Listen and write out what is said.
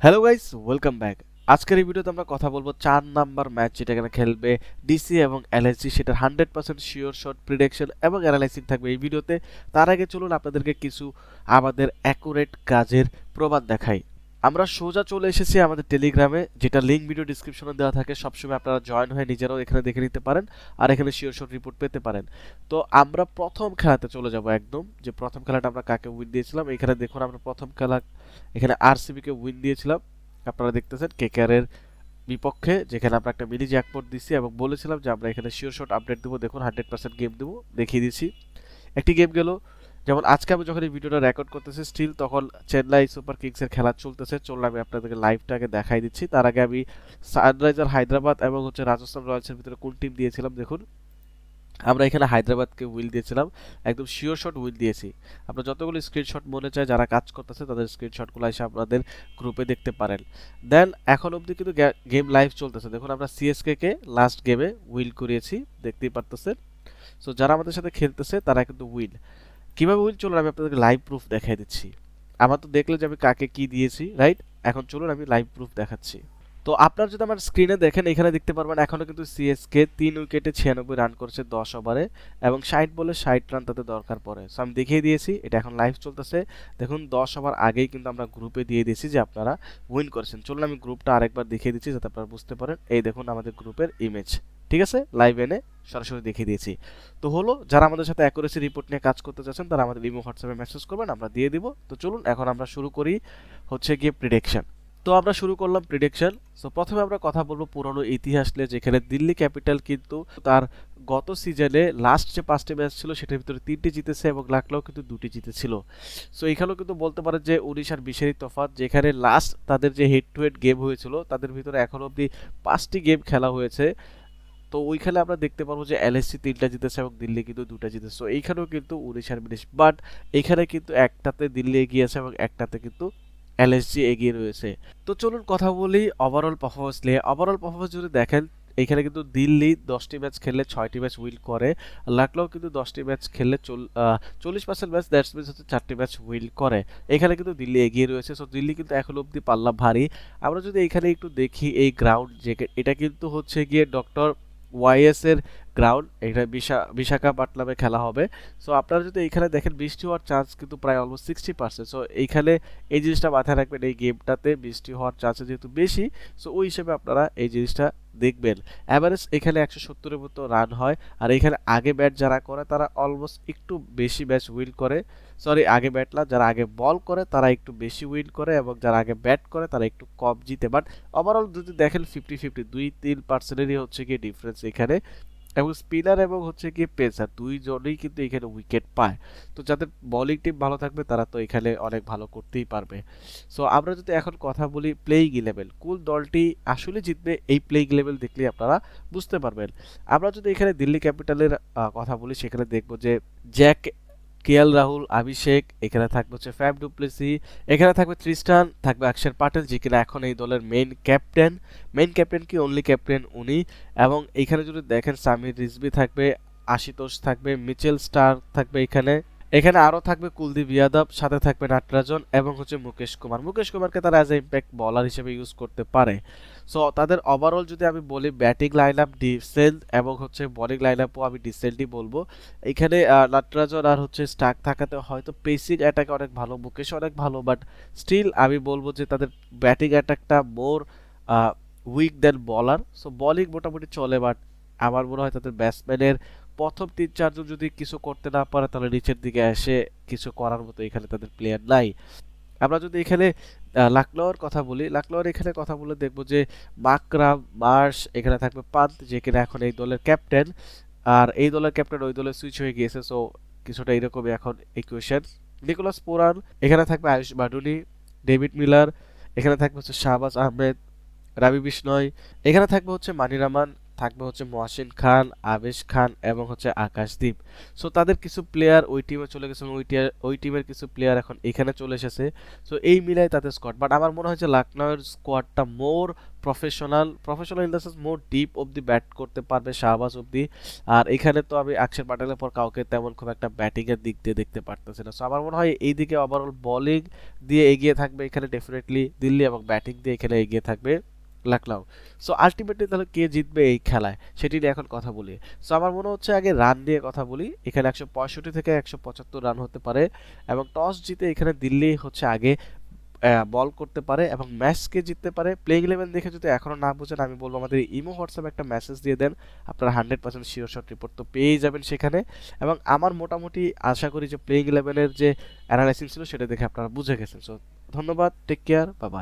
Hello guys welcome back আজকের এই ভিডিওতে আমরা কথা বলব চার নাম্বার ম্যাচ যেটা এখানে খেলবে ডিসি এবং এলএসজি সেটার hundred percent sure shot prediction এবং অ্যানালাইসিং থাকবে এই ভিডিওতে তার আগে চলুন আপনাদেরকে কিছু আমাদের অ্যাকুরেট কাজের প্রবাদ দেখাই। আমরা সোজা চলে এসেছি আমাদের টেলিগ্রামে যেটা লিঙ্ক ভিডিও ডিসক্রিপশনে দেওয়া থাকে। সবসময় আপনারা জয়েন হয়ে নিজেরাও এখানে দেখে নিতে পারেন আর এখানে শিওর শট রিপোর্ট পেতে পারেন। তো আমরা প্রথম খেলাতে চলে যাব একদম, যে প্রথম খেলাটা আমরা কাকে উইন দিয়েছিলাম? এখানে দেখুন আমরা প্রথম খেলা, এখানে আরসিবিকে উইন দিয়েছিলাম। আপনারা দেখতেছেন কেকেআরের বিপক্ষে, যেখানে আমরা একটা মিনি জ্যাকপট দিছি এবং বলেছিলাম যে আমরা এখানে শিওর শট আপডেট দেবো। দেখুন হান্ড্রেড পার্সেন্ট গেম দেবো, দেখিয়ে দিচ্ছি। একটি গেম গেল যেমন আজকে আমি যখন এই ভিডিওটা রেকর্ড করতেছি স্টিল তখন চেন্নাই সুপার কিংসের খেলা চলতেছে। চললে আমি আপনাদেরকে লাইভটাকে দেখাই দিচ্ছি। তার আগে আমি সানরাইজার হায়দ্রাবাদ এবং হচ্ছে রাজস্থান রয়্যালসের ভিতরে কোন টিম দিয়েছিলাম, দেখুন। আমরা এখানে হায়দ্রাবাদকে উইল দিয়েছিলাম। একদম শিওর শট উইল দিয়েছি। আপনার যতগুলো স্ক্রিনশট মনে চায়, যারা কাজ করতেছে, তাদের স্ক্রিনশটগুলো এসে আপনাদের গ্রুপে দেখতে পারেন। দেন এখন অবধি কিন্তু গেম লাইভ চলতেছে। দেখুন, আমরা সিএসকে কে লাস্ট গেমে উইল করিয়েছি, দেখতেই পারতেছেন। সো যারা আমাদের সাথে খেলতেছে, তারা কিন্তু উইল কীভাবে উইল চলুন আমি আপনাদেরকে লাইভ প্রুফ দেখাই দিচ্ছি। আমার তো দেখলে যে আমি কাকে কি দিয়েছি রাইট এখন চলুন আমি লাইভ প্রুফ দেখাচ্ছি। তো আপনার যদি আমার স্ক্রিনে দেখেন, এখানে দেখতে পারবেন এখনও কিন্তু সিএসকে তিন উইকেটে ছিয়ানব্বই রান করছে দশ ওভারে এবং ষাট বলে ষাট রান তাতে দরকার পড়ে। সো আমি দেখিয়ে দিয়েছি, এটা এখন লাইভ চলতেছে। দেখুন, দশ ওভার আগেই কিন্তু আমরা গ্রুপে দিয়ে দিয়েছি যে আপনারা উইন করেছেন। চলুন, আমি গ্রুপটা আরেকবার দেখিয়ে দিচ্ছি যাতে আপনারা বুঝতে পারেন। এই দেখুন, আমাদের গ্রুপের ইমেজ ঠিক আছে? লাইভ এনে সরাসরি দেখিয়ে দিয়েছি। তো হলো, যারা আমাদের সাথে অ্যাকুরেসি রিপোর্ট নিয়ে কাজ করতে চাচ্ছেন, তারা আমাদের ইমো হোয়াটসঅ্যাপে মেসেজ করবেন, আমরা দিয়ে দিব। তো চলুন, এখন আমরা শুরু করি হচ্ছে গিয়ে প্রিডিকশন তো আমরা শুরু করলাম প্রিডিকশন সো প্রথমে আমরা কথা বলব পুরনো ইতিহাস নিয়ে, যেখানে দিল্লি ক্যাপিটাল কিন্তু তার গত সিজনে লাস্ট যে পাঁচটি ম্যাচ ছিল, সেটার ভিতরে তিনটি জিতেছে এবং লাকলাও কিন্তু দুটি জিতেছিল। সো এখানেও কিন্তু বলতে পারেন যে উড়িষ্যার বিশারি তফাৎ, যেখানে লাস্ট তাদের যে হেড টু হেড গেম হয়েছিল, তাদের ভিতরে এখনও অবধি পাঁচটি গেম খেলা হয়েছে। তো ওইখানে আমরা দেখতে পারব যে এলএসসি তিনটা জিতেছে এবং দিল্লি কিন্তু দুটা জিতেছে। সো এইখানেও কিন্তু উড়িষ্যার বিদেশ বাট এখানে কিন্তু একটাতে দিল্লি এগিয়ে আছে এবং একটাতে কিন্তু এলএসজি এগিয়ে রয়েছে। তো চলুন কথা বলি ওভারঅল পারফরমেন্স নিয়ে। ওভারঅল পারফরমেন্স যদি দেখেন, এখানে কিন্তু দিল্লি দশটি ম্যাচ খেললে ছয়টি ম্যাচ উইল করে। লাকলাও কিন্তু দশটি ম্যাচ খেললে চল্লিশ পার্সেন্ট ম্যাচ দ্যাটস মিনস হচ্ছে চারটি ম্যাচ উইল করে। এখানে কিন্তু দিল্লি এগিয়ে রয়েছে। সো দিল্লি কিন্তু এখন অব্দি পাল্লা ভারী। আমরা যদি এখানে একটু দেখি এই গ্রাউন্ড যে, এটা কিন্তু হচ্ছে গিয়ে ডক্টর ওয়াইএস এর গ্রাউন্ড এটা বিশা বিশাখাপাটনামে খেলা হবে। সো আপনারা যদি এইখানে দেখেন, বৃষ্টি হওয়ার চান্স কিন্তু প্রায় অলমোস্ট সিক্সটি পার্সেন্ট সো এইখানে এই জিনিসটা মাথায় রাখবেন, এই গেমটাতে বৃষ্টি হওয়ার চান্স যেহেতু বেশি সো ওই হিসেবে আপনারা এই জিনিসটা দেখবেন অ্যাভারেজ এখানে একশো সত্তরের মতো রান হয়, আর এখানে আগে ব্যাট যারা করে, তারা অলমোস্ট একটু বেশি ম্যাচ উইন করে। সরি আগে ব্যাট না, যারা আগে বল করে, তারা একটু বেশি উইন করে, এবং যারা আগে ব্যাট করে, তারা একটু কম জিতে। বাট ওভারঅল যদি দেখেন ফিফটি ফিফটি দুই তিন পার্সেন্টেরই হচ্ছে কি ডিফারেন্স এখানে। এবং স্পিনার এবং হচ্ছে কি পেসার দুই দুইজনেই কিন্তু এখানে উইকেট পায়। তো যাদের বলিং টিম ভালো থাকবে, তারা তো এখানে অনেক ভালো করতেই পারবে। সো আমরা যদি এখন কথা বলি প্লেইং ইলেভেন কোন দলটি আসলে জিতবে এই প্লেইং ইলেভেন দেখলেই আপনারা বুঝতে পারবেন। আমরা যদি এখানে দিল্লি ক্যাপিটালের কথা বলি, সেখানে দেখব যে জ্যাক কেএল, রাহুল অভিষেক এখানে থাকবে হচ্ছে ফ্যাব ডুপ্লেসি, এখানে থাকবে ত্রিস্টান, থাকবে অক্ষর পাটেল, যে কিনা এখন এই দলের মেইন ক্যাপ্টেন মেইন ক্যাপ্টেন কি? অনলি ক্যাপ্টেন উনি। এবং এখানে যদি দেখেন, সামির রিজবি থাকবে, আশিতোষ থাকবে, মিচেল স্টার থাকবে এখানে। এখানে আরও থাকবে কুলদীপ ইয়াদব সাথে থাকবে নাটরাজন এবং হচ্ছে মুকেশ কুমার। মুকেশ কুমারকে তারা অ্যাজ এ ইম্প্যাক্ট বলার হিসেবে ইউজ করতে পারে। সো তাদের ওভারঅল যদি আমি বলি ব্যাটিং লাইন আপ ডিসেন্ট এবং হচ্ছে বোলিং লাইন আপও আমি ডিসেন্টই বলব। এখানে নাটরাজন আর হচ্ছে স্টাক থাকাতে হয়তো পেসিং অ্যাটাক অনেক ভালো, মুকেশ অনেক ভালো বাট স্টিল আমি বলব যে তাদের ব্যাটিং অ্যাটাকটা মোর উইক দেন বলার সো বলিং মোটামুটি চলে বাট আমার মনে হয় তাদের ব্যাটসম্যানের প্রথম তিন চারজন যদি কিছু করতে না পারে, তাহলে নিচের দিকে এসে কিছু করার মতো এখানে তাদের প্লেয়ার নাই। আমরা যদি এখানে লাকনোর কথা বলি লাকনোর এখানে কথা বলে দেখব যে মাকরাম, মার্শ এখানে থাকবে পান্ত যে কিনা এখন এই দলের ক্যাপ্টেন আর এই দলের ক্যাপ্টেন ওই দলে সুইচ হয়ে গিয়েছে সো কিছুটা এইরকমই এখন ইকুয়েশন নিকোলাস পোরান, এখানে থাকবে আয়ুষ বাডুনি ডেভিড মিলার, এখানে থাকবে হচ্ছে শাহবাজ আহমেদ, রাবি বিষ্ণয়, এখানে থাকবে হচ্ছে মানিরামান থাকবে হচ্ছে মহাসিন খান, আবেশ খান এবং হচ্ছে আকাশদীপ। সো তাদের কিছু প্লেয়ার ওই টিমে চলে গেছে এবং ওই ওই টিমের কিছু প্লেয়ার এখন এখানে চলে এসেছে। সো এই মিলাই তাদের স্কোয়াড বাট আমার মনে হয় যে লখনউয়ের স্কোয়াডটা more professional professional in the sense more deep অবধি ব্যাট করতে পারবে শাহবাজ অবধি। আর এখানে তো আমি অক্ষর প্যাটেলের পর কাউকে তেমন খুব একটা ব্যাটিংয়ের দিক দিয়ে দেখতে পারতেছি না। সো আমার মনে হয় এই দিকে ওভারঅল বলিং দিয়ে এগিয়ে থাকবে এখানে ডেফিনেটলি দিল্লি এবং ব্যাটিং দিয়ে এখানে এগিয়ে থাকবে। লখনউ সো আলটিমেটলি তাহলে কে জিতবে এই খেলায়? সেটি নিয়ে এখন কথা বলি। সো আমার মনে হচ্ছে আগে রান নিয়ে কথা বলি। এখানে একশো পঁয়ষট্টি থেকে একশো পঁচাত্তর রান হতে পারে এবং টস জিতে এখানে দিল্লি হচ্ছে আগে বল করতে পারে এবং ম্যাচকে জিততে পারে। প্লেইং ইলেভেন দেখে যদি এখনও না বোঝেন, আমি বলব আমাদের ইমো হোয়াটসঅ্যাপে একটা মেসেজ দিয়ে দেন। আপনারা hundred percent sure shot report তো পেয়েই যাবেন সেখানে। এবং আমার মোটামুটি আশা করি যে প্লেইং ইলেভেনের যে অ্যানালাইসিস ছিল সেটা দেখে আপনারা বুঝে গেছেন। সো ধন্যবাদ টেক কেয়ার বা বাই